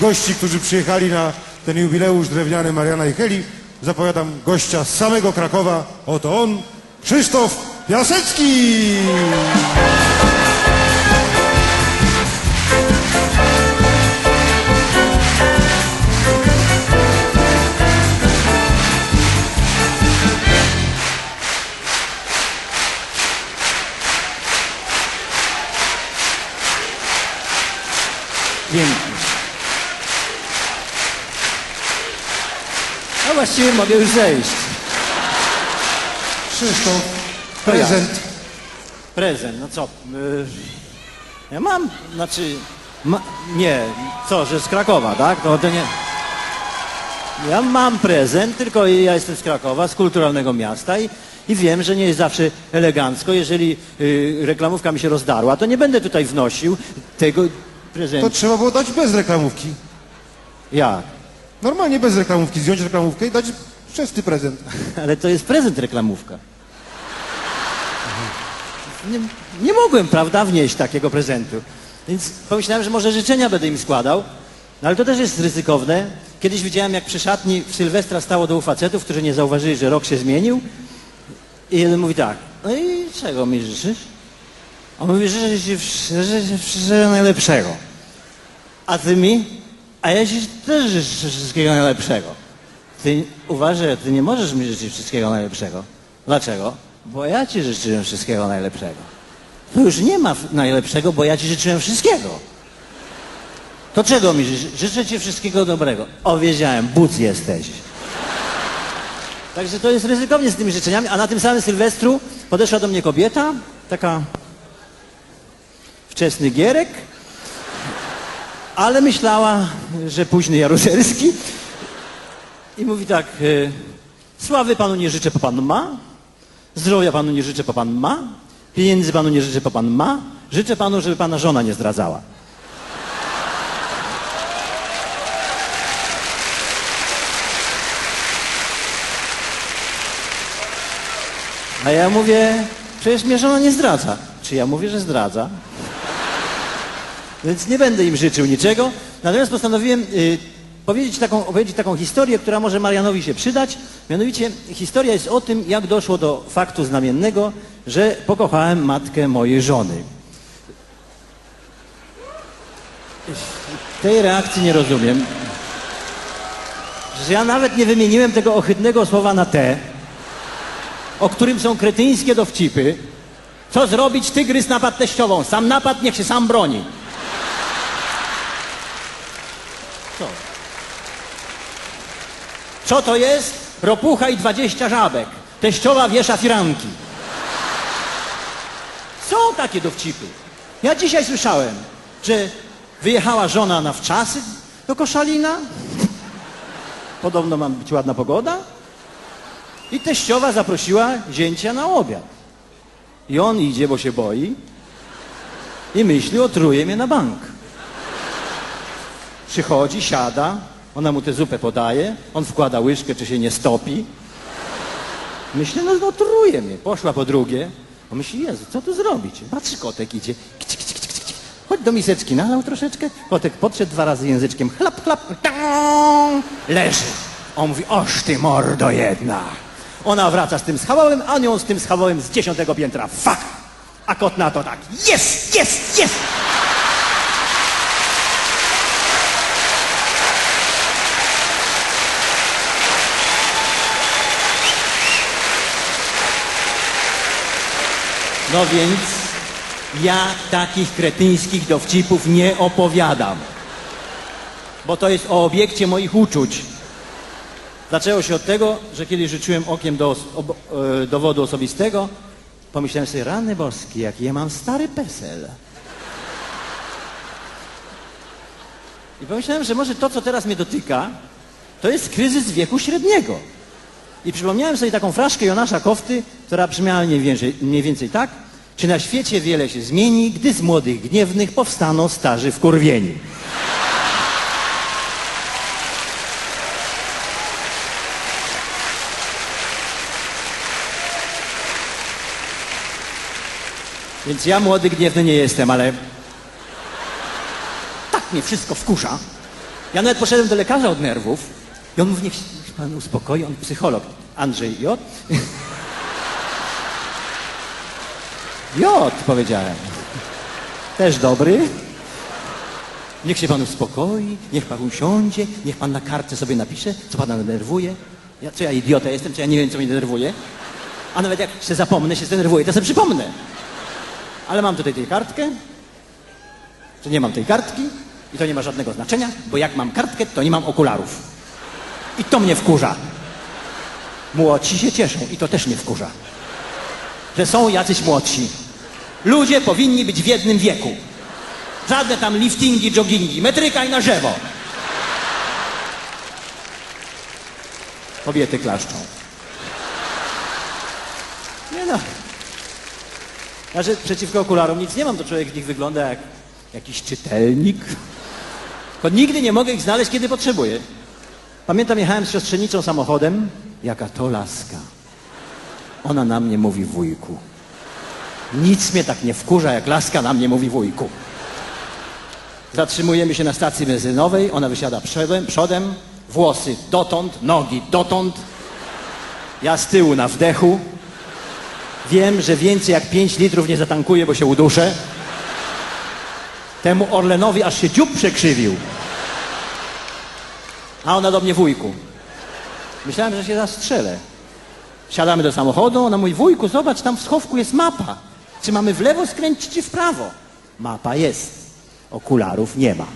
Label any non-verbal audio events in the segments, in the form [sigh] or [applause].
gości, którzy przyjechali na ten jubileusz drewniany Mariana i Heli. Zapowiadam gościa z samego Krakowa. Oto on, Krzysztof Piasecki! Pięknie. Właściwie mogę już zejść. Krzysztof, To ja. prezent. Prezent, no co? y, Ja mam, znaczy... Ma, nie, co, że z Krakowa, tak? To, to nie... Ja mam prezent, tylko ja jestem z Krakowa, z kulturalnego miasta i, i wiem, że nie jest zawsze elegancko. Jeżeli y, reklamówka mi się rozdarła, to nie będę tutaj wnosił tego prezentu. To trzeba było dać bez reklamówki. Jak? Normalnie bez reklamówki, zdjąć reklamówkę i dać czysty prezent. [laughs] Ale to jest prezent reklamówka. Nie, nie mogłem, prawda, wnieść takiego prezentu. Więc pomyślałem, że może życzenia będę im składał. No ale to też jest ryzykowne. Kiedyś widziałem, jak przy szatni w Sylwestra stało dwóch facetów, którzy nie zauważyli, że rok się zmienił. I jeden mówi tak, no i czego mi życzysz? On mówi, życzę ci najlepszego. A ty mi? A ja ci też życzę wszystkiego najlepszego. Ty uważaj, ty nie możesz mi życzyć wszystkiego najlepszego. Dlaczego? Bo ja ci życzyłem wszystkiego najlepszego. To już nie ma najlepszego, bo ja ci życzyłem wszystkiego. To czego mi życzysz? Życzę ci wszystkiego dobrego. O, wiedziałem, but jesteś. Także to jest ryzykownie z tymi życzeniami, a na tym samym Sylwestru podeszła do mnie kobieta, taka wczesny gierek, ale myślała, że późny Jaruzelski i mówi tak, y, sławy panu nie życzę, bo pan ma, zdrowia panu nie życzę, bo pan ma, pieniędzy panu nie życzę, bo pan ma, życzę panu, żeby pana żona nie zdradzała. A ja mówię, przecież mnie żona nie zdradza. Czy ja mówię, że zdradza? Więc nie będę im życzył niczego. Natomiast postanowiłem y, powiedzieć taką, opowiedzieć taką historię, która może Marianowi się przydać. Mianowicie historia jest o tym, jak doszło do faktu znamiennego, że pokochałem matkę mojej żony. Tej reakcji nie rozumiem. Że ja nawet nie wymieniłem tego ohydnego słowa na T, o którym są kretyńskie dowcipy. Co zrobić tygrys napad teściową? Sam napad, niech się sam broni. Co? Co to jest? Ropucha i 20 żabek. Teściowa wiesza firanki. Są takie dowcipy. Ja dzisiaj słyszałem, że wyjechała żona na wczasy do Koszalina. Podobno ma być ładna pogoda. I teściowa zaprosiła zięcia na obiad. I on idzie, bo się boi. I myśli, otruje mnie na bank. Przychodzi, siada, ona mu tę zupę podaje, on wkłada łyżkę, czy się nie stopi. Myślę, no, no truje mnie. Poszła po drugie. On myśli, Jezu, co tu zrobić? Patrzy, kotek idzie. Kci, kci, kci, kci. Chodź do miseczki, nalał troszeczkę. Kotek podszedł dwa razy języczkiem. Chlap, chlap. tang, Leży. On mówi, oż ty mordo jedna. Ona wraca z tym schawałem, a on ją z tym schawałem z dziesiątego piętra. Fuck! A kot na to tak. Jest, jest, jest! No więc ja takich kretyńskich dowcipów nie opowiadam. Bo to jest o obiekcie moich uczuć. Zaczęło się od tego, że kiedy rzuciłem okiem do os- e, dowodu osobistego, pomyślałem sobie, rany boskie, jaki ja mam stary PESEL. I pomyślałem, że może to, co teraz mnie dotyka, to jest kryzys wieku średniego. I przypomniałem sobie taką fraszkę Jonasza Kofty, która brzmiała mniej więcej, mniej więcej tak. Czy na świecie wiele się zmieni, gdy z młodych gniewnych powstaną starzy wkurwieni? Więc ja młody gniewny nie jestem, ale tak mnie wszystko wkurza, Ja nawet poszedłem do lekarza od nerwów i on mówi, niech pan uspokoi, on psycholog, Andrzej J. J, powiedziałem. Też dobry. Niech się pan uspokoi, niech pan usiądzie, niech pan na kartce sobie napisze, co pana denerwuje. Ja, co ja idiota jestem, co ja nie wiem, co mnie denerwuje. A nawet jak się zapomnę, się zdenerwuję, to sobie przypomnę. Ale mam tutaj tę kartkę, że nie mam tej kartki i to nie ma żadnego znaczenia, bo jak mam kartkę, to nie mam okularów. I to mnie wkurza. Młodsi się cieszą i to też mnie wkurza. Że są jacyś młodsi. Ludzie powinni być w jednym wieku. Żadne tam liftingi, joggingi, metryka i na drzewo. Kobiety klaszczą. Nie no. Że przeciwko okularom nic nie mam, to człowiek w nich wygląda jak jakiś czytelnik. Tylko nigdy nie mogę ich znaleźć, kiedy potrzebuję. Pamiętam, jechałem z siostrzenicą samochodem. Jaka to laska. Ona na mnie mówi wujku. Nic mnie tak nie wkurza, jak laska na mnie mówi wujku. Zatrzymujemy się na stacji benzynowej, ona wysiada przodem, przodem włosy dotąd, nogi dotąd, ja z tyłu na wdechu. Wiem, że więcej jak 5 litrów nie zatankuję, bo się uduszę. Temu Orlenowi aż się dziób przekrzywił. A ona do mnie wujku. Myślałem, że się zastrzelę. Siadamy do samochodu, ona mówi, wujku, zobacz, tam w schowku jest mapa. Czy mamy w lewo skręcić, czy w prawo? Mapa jest. Okularów nie ma.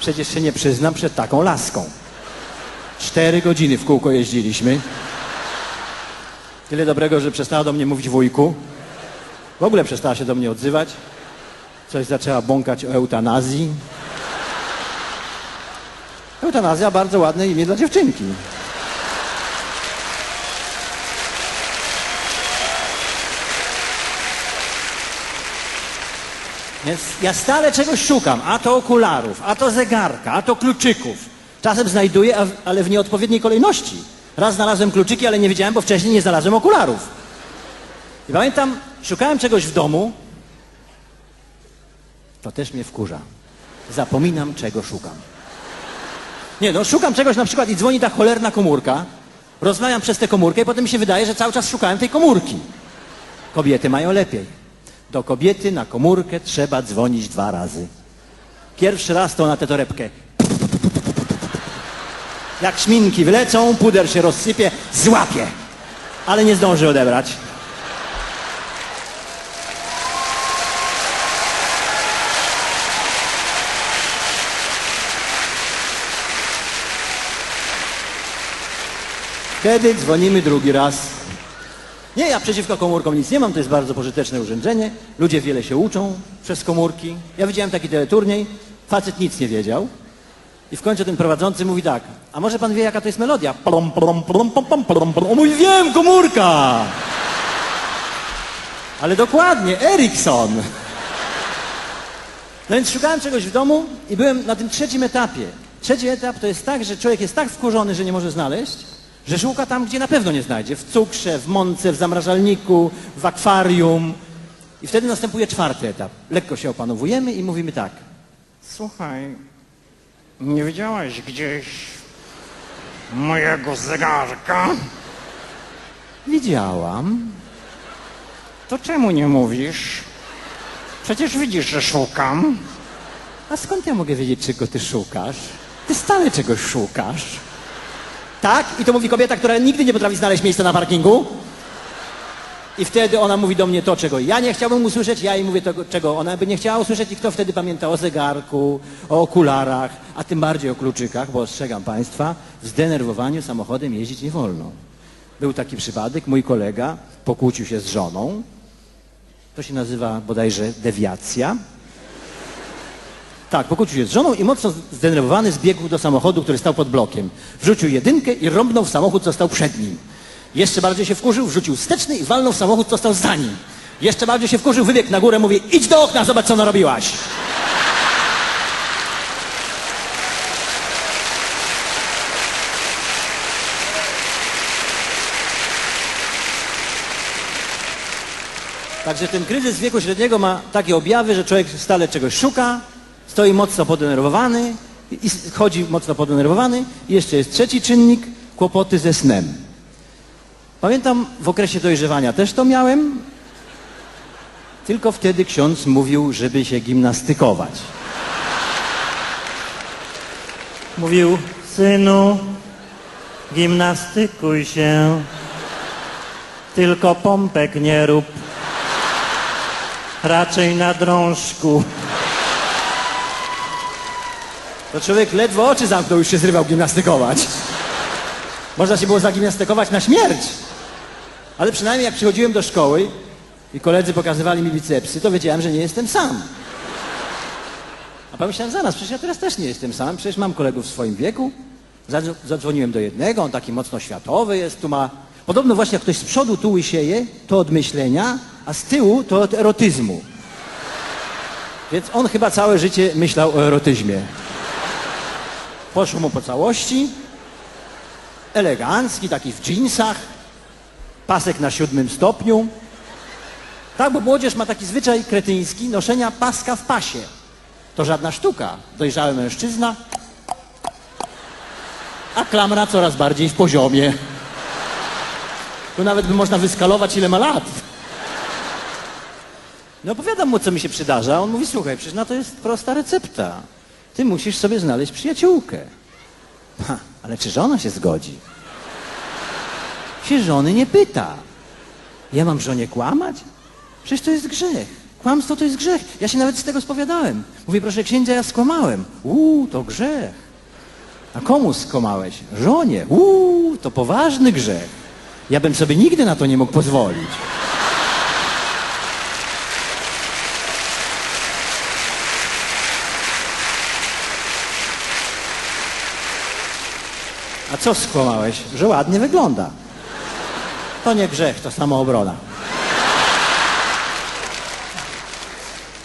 Przecież się nie przyznam przed taką laską. Cztery godziny w kółko jeździliśmy. Tyle dobrego, że przestała do mnie mówić wujku. W ogóle przestała się do mnie odzywać. Coś zaczęła bąkać o eutanazji. Eutanazja bardzo ładne imię dla dziewczynki. Więc ja stale czegoś szukam, a to okularów, a to zegarka, a to kluczyków. Czasem znajduję, ale w nieodpowiedniej kolejności. Raz znalazłem kluczyki, ale nie wiedziałem, bo wcześniej nie znalazłem okularów. I pamiętam, szukałem czegoś w domu, to też mnie wkurza. Zapominam, czego szukam. Nie no, szukam czegoś na przykład i dzwoni ta cholerna komórka, rozmawiam przez tę komórkę i potem mi się wydaje, że cały czas szukałem tej komórki. Kobiety mają lepiej. Do kobiety na komórkę trzeba dzwonić dwa razy. Pierwszy raz to na tę torebkę. Jak szminki wlecą, puder się rozsypie, złapie. Ale nie zdąży odebrać. Wtedy dzwonimy drugi raz. Nie, ja przeciwko komórkom nic nie mam, to jest bardzo pożyteczne urządzenie. Ludzie wiele się uczą przez komórki. Ja widziałem taki teleturniej, facet nic nie wiedział. I w końcu ten prowadzący mówi tak, a może pan wie jaka to jest melodia? Plom, plom, plom, plom, plom, plom, plom. On mówi, wiem, komórka! Ale dokładnie, Ericsson. No więc szukałem czegoś w domu i byłem na tym trzecim etapie. Trzeci etap to jest tak, że człowiek jest tak wkurzony, że nie może znaleźć, że szuka tam, gdzie na pewno nie znajdzie. W cukrze, w mące, w zamrażalniku, w akwarium. I wtedy następuje czwarty etap. Lekko się opanowujemy i mówimy tak. Słuchaj, nie widziałeś gdzieś mojego zegarka? Widziałam. To czemu nie mówisz? Przecież widzisz, że szukam. A skąd ja mogę wiedzieć, czego ty szukasz? Ty stale czegoś szukasz. Tak? I to mówi kobieta, która nigdy nie potrafi znaleźć miejsca na parkingu. I wtedy ona mówi do mnie to, czego ja nie chciałbym usłyszeć, ja jej mówię to, czego ona by nie chciała usłyszeć i kto wtedy pamięta o zegarku, o okularach, a tym bardziej o kluczykach, bo ostrzegam Państwa, w zdenerwowaniu samochodem jeździć nie wolno. Był taki przypadek, mój kolega pokłócił się z żoną, to się nazywa bodajże dewiacja, tak, pokłócił się z żoną i mocno zdenerwowany zbiegł do samochodu, który stał pod blokiem. Wrzucił jedynkę i rąbnął w samochód, co stał przed nim. Jeszcze bardziej się wkurzył, wrzucił wsteczny i walnął w samochód, co stał za nim. Jeszcze bardziej się wkurzył, wybiegł na górę, mówi idź do okna, zobacz co narobiłaś. Także ten kryzys wieku średniego ma takie objawy, że człowiek stale czegoś szuka, stoi mocno podenerwowany i chodzi mocno podenerwowany i jeszcze jest trzeci czynnik, kłopoty ze snem. Pamiętam w okresie dojrzewania też to miałem, tylko wtedy ksiądz mówił, żeby się gimnastykować. Mówił, synu, gimnastykuj się, tylko pompek nie rób, raczej na drążku. To człowiek ledwo oczy zamknął, już się zrywał gimnastykować. Można się było zagimnastykować na śmierć. Ale przynajmniej jak przychodziłem do szkoły i koledzy pokazywali mi bicepsy, to wiedziałem, że nie jestem sam. A pomyślałem zaraz, przecież ja teraz też nie jestem sam, przecież mam kolegów w swoim wieku. Zadz- Zadzwoniłem do jednego, on taki mocno światowy jest, tu ma... Podobno właśnie jak ktoś z przodu tu łysieje, to od myślenia, a z tyłu to od erotyzmu. Więc on chyba całe życie myślał o erotyzmie. Poszło mu po całości. Elegancki, taki w dżinsach. Pasek na siódmym stopniu. Tak, bo młodzież ma taki zwyczaj kretyński noszenia paska w pasie. To żadna sztuka. Dojrzały mężczyzna, a klamra coraz bardziej w poziomie. Tu nawet by można wyskalować, ile ma lat. No opowiadam mu, co mi się przydarza. On mówi, słuchaj, przecież na to jest prosta recepta. Ty musisz sobie znaleźć przyjaciółkę. Ha, ale czy żona się zgodzi? Się żony nie pyta. Ja mam żonie kłamać? Przecież to jest grzech. Kłamstwo to jest grzech. Ja się nawet z tego spowiadałem. Mówię, proszę księdza, ja skłamałem. Uuu, to grzech. A komu skłamałeś? Żonie. Uuu, to poważny grzech. Ja bym sobie nigdy na to nie mógł pozwolić. A co skłamałeś? Że ładnie wygląda. To nie grzech, to samoobrona.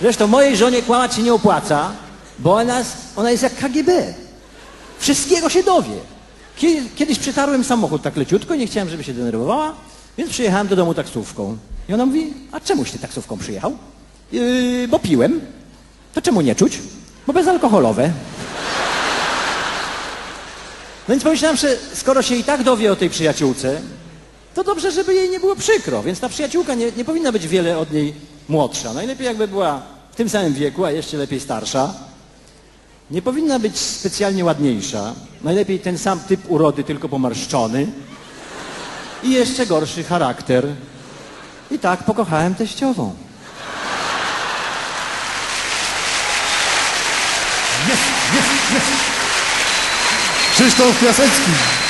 Zresztą mojej żonie kłamać się nie opłaca, bo ona ona jest jak KGB. Wszystkiego się dowie. Kie- Kiedyś przetarłem samochód tak leciutko, nie chciałem, żeby się denerwowała, więc przyjechałem do domu taksówką. I ona mówi, a czemuś ty taksówką przyjechał? Yy, bo piłem. To czemu nie czuć? Bo bezalkoholowe. No więc pomyślałem, że skoro się i tak dowie o tej przyjaciółce, to dobrze, żeby jej nie było przykro. Więc ta przyjaciółka nie, nie powinna być wiele od niej młodsza. Najlepiej jakby była w tym samym wieku, a jeszcze lepiej starsza. Nie powinna być specjalnie ładniejsza. Najlepiej ten sam typ urody, tylko pomarszczony. I jeszcze gorszy charakter. I tak pokochałem teściową. Krzysztof Piasecki.